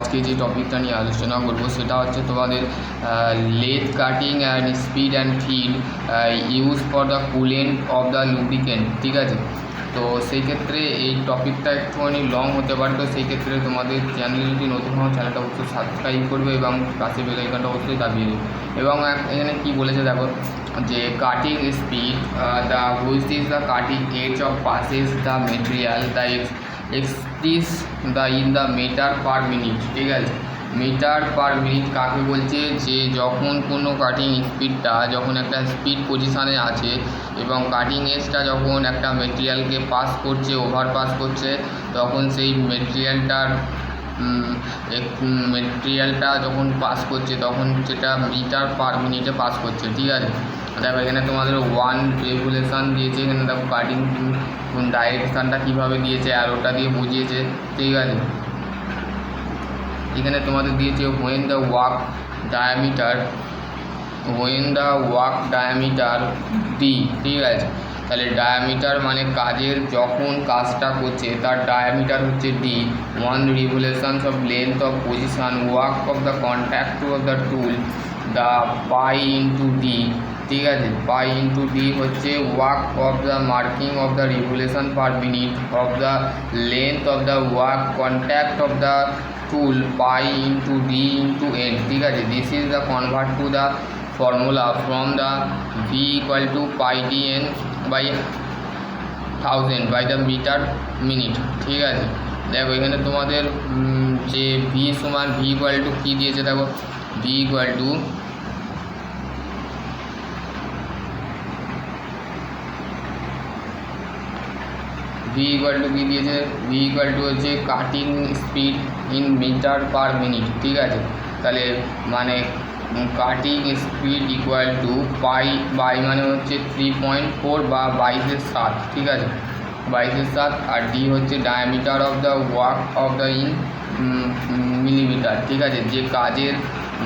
আজকে যে টপিকটা নিয়ে আলোচনা করব সেটা হচ্ছে তোমাদের lathe cutting and speed and feed use for the coolant of the lubricant ঠিক আছে? তো সেই ক্ষেত্রে এই টপিকটা একটুখানি লং হতে পারে, তো সেই ক্ষেত্রে তোমাদের চ্যানেল যদি নতুন হও চ্যানেলটা অবশ্যই সাবস্ক্রাইব করবে এবং পাশে বেল আইকনটা অবশ্যই দাবিয়ে দেবে। এবং এখানে কি বলেছে দেখো, যে cutting speed the which is the cutting edge of passes the material the express the in the metre per minute ঠিক আছে? মিটার পার মিনিট কাকে বলছে? যে যখন কোনো কাটিং স্পিডটা যখন একটা স্পিড পজিশানে আছে এবং কাটিং এজটা যখন একটা মেটেরিয়ালকে পাস করছে ওভার পাস করছে, তখন সেই মেটেরিয়ালটার মেটেরিয়ালটা যখন পাস করছে, তখন সেটা মিটার পার মিনিটে পাস করছে, ঠিক আছে? দেখো, এখানে তোমাদের ওয়ান রেগুলেশন দিয়েছে, এখানে দেখো কাটিং ডাইরেকশানটা কীভাবে দিয়েছে অ্যারোটা দিয়ে বুঝিয়েছে, ঠিক আছে? এখানে তোমাদের দিয়েছে when the work diameter when the work diameter D ঠিক আছে? তাহলে ডায়ামিটার মানে কাজের যখন কাজটা করছে, তার ডায়ামিটার হচ্ছে D one revolutions of length of position work of the contact of the tool the pi into D ঠিক আছে? পাই ইন্টু ডি হচ্ছে work of the marking of the revolution per minute of the length of the work contact of the tool pi into D into N ঠিক আছে? This is the convert to the from the V equal to pi D N by thousand by the metre minute ঠিক আছে? দেখো, এখানে তোমাদের যে V সমান V equal to কী দিয়েছে দেখো? V equal to V equal to কী দিয়েছে? ভি ইকুয়াল টু হচ্ছে cutting speed in metre per minute ঠিক আছে? তাহলে মানে cutting speed equal to pi by মানে হচ্ছে থ্রি পয়েন্ট ফোর বা বাইশের সাত, ঠিক আছে? বাইশের সাত আর ডি হচ্ছে diameter of the work of the in millimetre ঠিক আছে? যে কাজের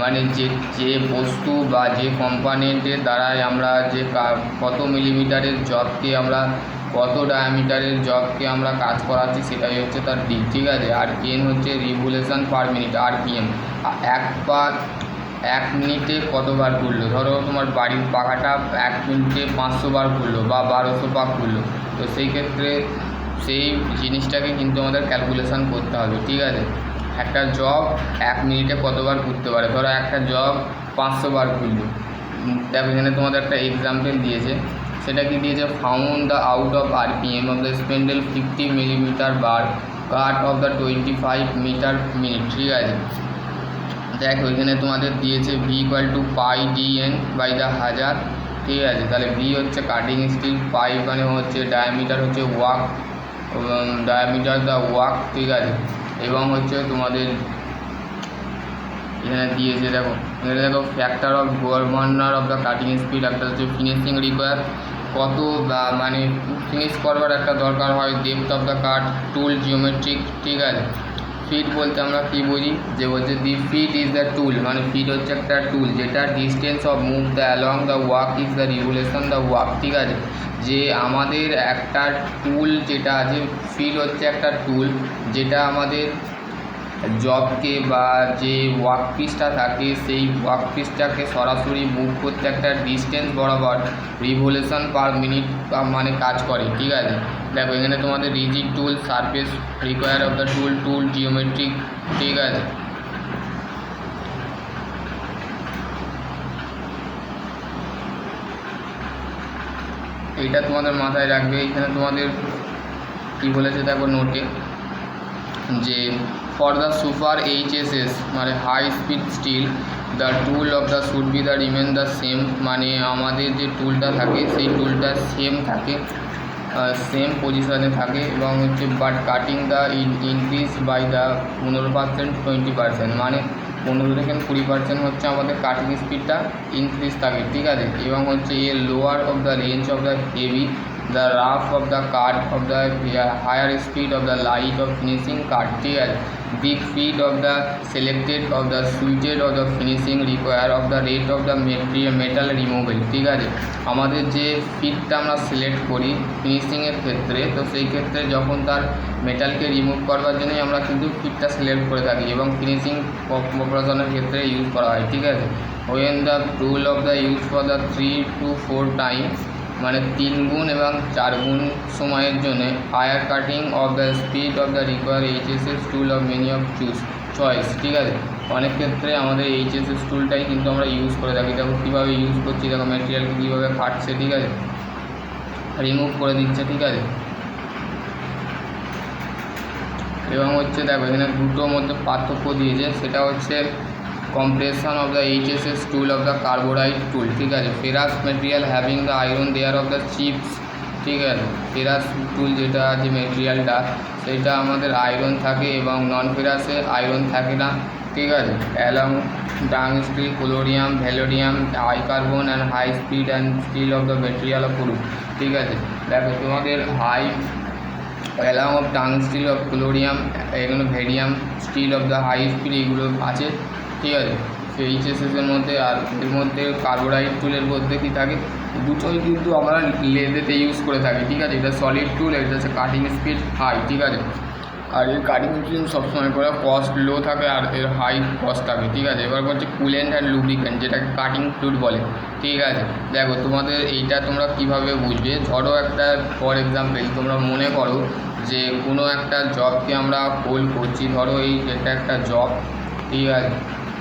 মানে যে যে বস্তু বা যে কম্পোনেন্টের দ্বারাই আমরা যে কত মিলিমিটারের জবকে আমরা, কত ডায়ামিটারের জবকে আমরা কাজ করাচ্ছি সেটাই হচ্ছে তার ডি ঠিক আছে? আর এন হচ্ছে রিভুলেশন পার মিনিট আর পিএম এক বার এক মিনিটে কতবার ঘুরলো? ধরো তোমার বাড়ির পাখাটা এক মিনিটে পাঁচশো বার ঘুরলো বা বারোশো পাক ঘুরলো। তো সেই ক্ষেত্রে সেই জিনিসটাকে কিন্তু আমাদের ক্যালকুলেশান করতে হবে, ঠিক আছে? একটা জব এক মিনিটে কতবার ঘুরতে পারে? ধরো একটা জব পাঁচশো বার ঘুরলো দেখো এখানে তোমাদের একটা এক্সাম্পল দিয়েছে। সেটা কি দিয়েছে? Found the out of R P M of the spindle fifty millimetre bar cut of the twenty five metre minute ঠিক আছে? দেখো এখানে তোমাদের দিয়েছে V equal to pi D N by the হাজার ঠিক আছে? তাহলে ভি হচ্ছে কাটিং স্টিল পাই মানে হচ্ছে ডায়ামিটার হচ্ছে ওয়াক ডায়ামিটার দ্য ওয়াক ঠিক আছে? এবং হচ্ছে তোমাদের এখানে দিয়েছে, দেখো, এখানে দেখো factor of governor of the cutting speed একটা হচ্ছে ফিনিশিং রিকোয়ার কত মানে ফিনিশ করবার একটা দরকার হয় depth of the cut tool geometric ঠিক আছে? ফিট বলতে আমরা কী বুঝি? যে বলছে the feed is the tool মানে ফিট হচ্ছে একটা টুল যেটা distance of move the along the work is the revolution the work ঠিক আছে? যে আমাদের একটা টুল যেটা আছে ফিট হচ্ছে একটা টুল যেটা আমাদের জবকে বা যে ওয়ার্ক পিসটা থাকে, সেই ওয়ার্ক পিসটাকে সরাসরি মুভ করতে একটা ডিস্টেন্স বরাবর রিভলিউশন পার মিনিট মানে কাজ করে, ঠিক আছে? দেখো, এখানে তোমাদের rigid tool surface require of the tool tool geometric ঠিক আছে? এইটা তোমাদের মাথায় রাখবে। এখানে তোমাদের কী বলেছে দেখো নোটে যে ফর দ্য সুপার এইচএসএস মানে high speed steel the tool of the should be the remain the same মানে আমাদের যে টুলটা থাকে, সেই টুলটা সেম থাকে সেম পজিশনে থাকে এবং হচ্ছে but cutting the increase by the পনেরো পার্সেন্ট টোয়েন্টি পার্সেন্ট মানে পনেরো থেকে কুড়ি পার্সেন্ট হচ্ছে আমাদের কাটিং স্পিডটা ইনক্রিজ থাকে, ঠিক আছে? এবং হচ্ছে a lower of the range of the heavy rough of the cut of the higher speed of the light of finishing cut ঠিক আছে big feed of the selected of the suited of the finishing require of the rate of the metal removal ঠিক আছে? আমাদের যে ফিটটা আমরা select করি ফিনিশিংয়ের ক্ষেত্রে, তো সেই ক্ষেত্রে যখন তার মেটালকে রিমুভ করবার জন্যই আমরা কিন্তু ফিটটা সিলেক্ট করে থাকি এবং ফিনিশিং অপারেশনের ক্ষেত্রে ইউজ করা হয়। ঠিক আছে? When the tool of the use for the three two four times মানে তিন গুণ এবং চার গুণ সময়ের জন্য higher cutting of the speed of the require HSS tool of many of choose choice ঠিক আছে? অনেক ক্ষেত্রে আমাদের এইচএসএস টুলটাই কিন্তু আমরা ইউজ করে থাকি। দেখো কীভাবে ইউজ করছি, দেখো ম্যাটেরিয়ালকে কীভাবে কাটছে ঠিক আছে? রিমুভ করে দিচ্ছে, ঠিক আছে? এবং হচ্ছে দেখো এখানে দুটোর মধ্যে পার্থক্য দিয়েছে, সেটা হচ্ছে compression of the HSS tool of the carbonite tool ঠিক আছে ferrous material having the iron there of the chips ঠিক আছে ফেরাস টুল যেটা যে মেটেরিয়ালটা সেটা আমাদের আয়রন থাকে এবং নন ফেরাসে আয়রন থাকে না, ঠিক আছে? Along tungsten chromium vanadium high carbon and high speed and steel of the material of proof ঠিক আছে? দেখো, তোমাদের হাই অ্যালং অফ টাং স্টিল অফ ক্লোরিয়াম এগুলো ভেরিয়াম steel of the high speed এগুলো আছে। ঠিক আছে এইচএসএসের মধ্যে আর এর মধ্যে কার্বোরাইড টুলের মধ্যে কী থাকে? দুটোই কিন্তু আমরা লেদেতে ইউজ করে থাকি, ঠিক আছে? এটা সলিড টুল এটা হচ্ছে কাটিং স্পিড হাই ঠিক আছে? আর এর কাটিং স্পিড সবসময় করে কস্ট লো থাকে আর এর হাই কস্ট থাকে, ঠিক আছে? এবার হচ্ছে কুলেন্ট অ্যান্ড লুব্রিকেন্ট যেটাকে কাটিং ফ্লুইড বলে, ঠিক আছে? দেখো, তোমাদের এইটা তোমরা কীভাবে বুঝবে? ধরো একটা ফর এক্সাম্পল তোমরা মনে করো যে কোনো একটা জবকে আমরা হোল্ড করছি, ধরো এই এটা একটা জব ঠিক আছে?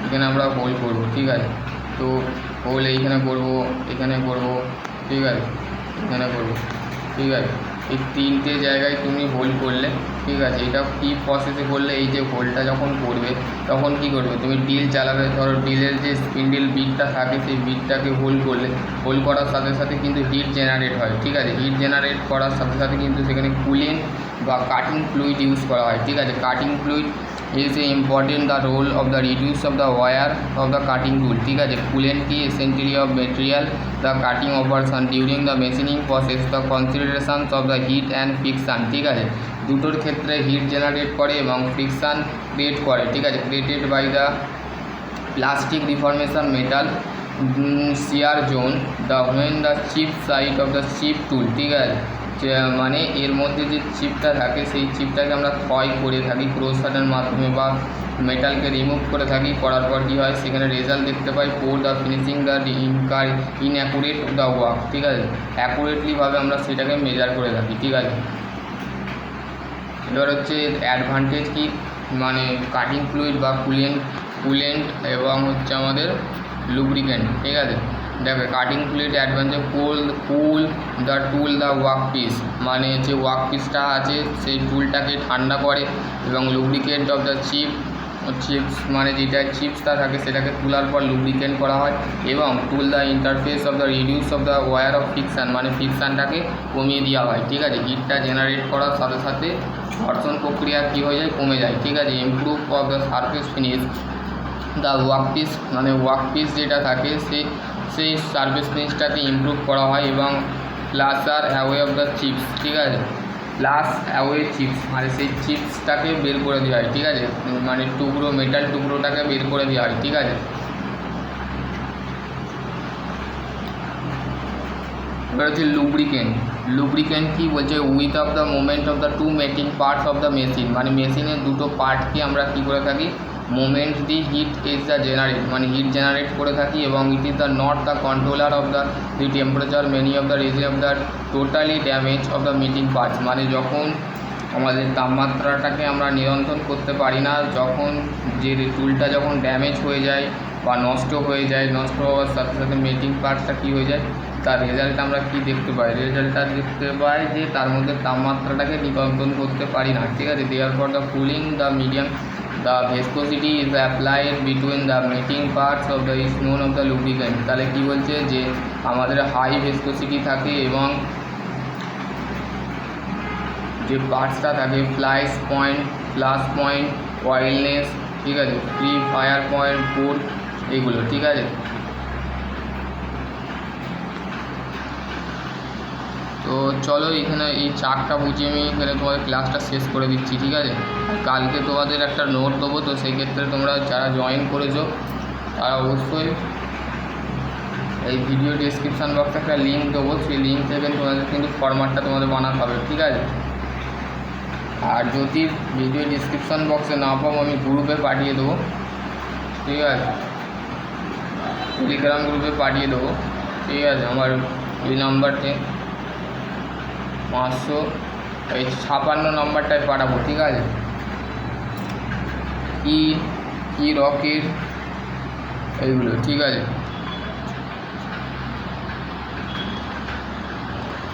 এখানে আমরা হোল করব ঠিক আছে? তো হোল এইখানে করব এখানে করব ঠিক আছে? এখানে করব ঠিক আছে? এই তিনটে জায়গায় তুমি হোল করলে, ঠিক আছে? এটা কী প্রসেসে করলে এই যে হোলটা যখন করবে, তখন কি করবে? তুমি ডিল চালাবে, ধরো ডিলের যে স্পিন্ডেল বিটটা থাকে, সেই বিটটাকে হোল করলে হোল করার সাথে সাথে কিন্তু হিট জেনারেট হয়, ঠিক আছে? হিট জেনারেট করার সাথে সাথে কিন্তু সেখানে কুলিং বা কাটিং ফ্লুইড ইউজ করা হয়, ঠিক আছে? Cutting fluid is important the role of the reduce of the wire of the cutting tool ঠিক আছে coolant key essentially of material the cutting operation during the machining process the considerations of the heat and friction ঠিক আছে দুটোর ক্ষেত্রে hit generate করে এবং friction create করে ঠিক আছে created by the plastic deformation metal shear zone the when the chip side of the chip tool ঠিক আছে মানে এর মধ্যে যে চিপটা থাকে, সেই চিপটাকে আমরা ক্ষয় করে থাকি ক্রোসারের মাধ্যমে বা মেটালকে রিমুভ করে থাকি। করার পর কী হয়? সেখানে রেজাল্ট দেখতে পাই পোর দ্য ফিনিশিং দ্য ইনকার ইনঅ্যাকুরেট দ্য ওয়ার্ক ঠিক আছে? অ্যাকুরেটলিভাবে আমরা সেটাকে মেজার করে থাকি, ঠিক আছে? এবার হচ্ছে অ্যাডভান্টেজ কি? মানে কাটিং ফ্লুইড বা কুলেন্ট কুলেন্ট এবং হচ্ছে আমাদের লুব্রিকেন্ট ঠিক আছে? দেখো cutting fluid advantage cool cool the tool the work piece মানে যে ওয়ার্ক পিসটা আছে, সেই টুলটাকে ঠান্ডা করে এবং lubricant of the chip chips মানে যেটা চিপসটা থাকে, সেটাকে তোলার পর লুব্রিকেন্ট করা হয় এবং tool the interface of the reduce of the wear of friction মানে ফিকশানটাকে কমিয়ে দেওয়া হয়, ঠিক আছে? হিটটা জেনারেট করার সাথে সাথে ঘর্ষণ প্রক্রিয়া কী হয়ে যায়? কমে যায়, ঠিক আছে? Improve of the surface finish the work piece মানে ওয়ার্ক পিস যেটা থাকে, সে সেই সার্ভিস ফিনিশটাকে ইমপ্রুভ করা হয় এবং প্লাস আর অ্যাওয়ে অফ দ্য চিপস ঠিক আছে? প্লাস অ্যাওয়ে চিপস মানে সেই চিপসটাকে বের করে দেওয়া হয়, ঠিক আছে? মানে টুকরো মেটাল টুকরোটাকে বের করে দেওয়া হয়, ঠিক আছে? এবার হচ্ছে লুব্রিকেন্ট লুব্রিকেন্ট কি বলছে? With of the movement of the two mating parts of the machine মানে মেশিনের দুটো পার্টকে আমরা কী করে থাকি? Moment the heat is the generate মানে হিট জেনারেট করে থাকি এবং it is the not the controller of the the temperature many of the reason of the totally damage of the mating parts মানে যখন আমাদের তাপমাত্রাটাকে আমরা নিয়ন্ত্রণ করতে পারি না, যখন যে টুলটা যখন ড্যামেজ হয়ে যায় বা নষ্ট হয়ে যায়, নষ্ট হওয়ার সাথে সাথে মেটিং পার্টসটা কী হয়ে যায়, তার রেজাল্ট আমরা কী দেখতে পাই? রেজাল্টটা দেখতে পাই যে তার মধ্যে তাপমাত্রাটাকে নিয়ন্ত্রণ করতে পারি না, ঠিক আছে? দেওয়ার পর the cooling the medium the viscosity is applied between the mating parts of the stone of the lubricant. তাহলে কী বলছে যে আমাদের হাই ভেসকোসিটি থাকে এবং যে পার্টসটা থাকে flash point plus point oiliness ঠিক আছে? ফ্রি ফায়ার পয়েন্ট পোর এগুলো, ঠিক আছে? তো চলো এখানে এই চারটা বুঝিয়ে আমি এখানে তোমাদের ক্লাসটা শেষ করে দিচ্ছি, ঠিক আছে? কালকে তোমাদের একটা নোট দেবো, তো সেই ক্ষেত্রে তোমরা যারা জয়েন করেছ, তারা অবশ্যই এই ভিডিও ডিসক্রিপশান বক্সে একটা লিঙ্ক দেবো, সেই লিঙ্ক থেকে তোমাদের কিন্তু ফরম্যাটটা তোমাদের বানাতে হবে, ঠিক আছে? আর যদি ভিডিও ডিসক্রিপশান বক্সে না পাও, আমি গ্রুপে পাঠিয়ে দেবো, ঠিক আছে? টেলিগ্রাম গ্রুপে পাঠিয়ে দেবো, ঠিক আছে? আমার এই নাম্বারতে পাঁচশো ওই ছাপান্ন নম্বরটায় পাঠাবো ঠিক আছে? কি কি রকেট এইগুলো ঠিক আছে?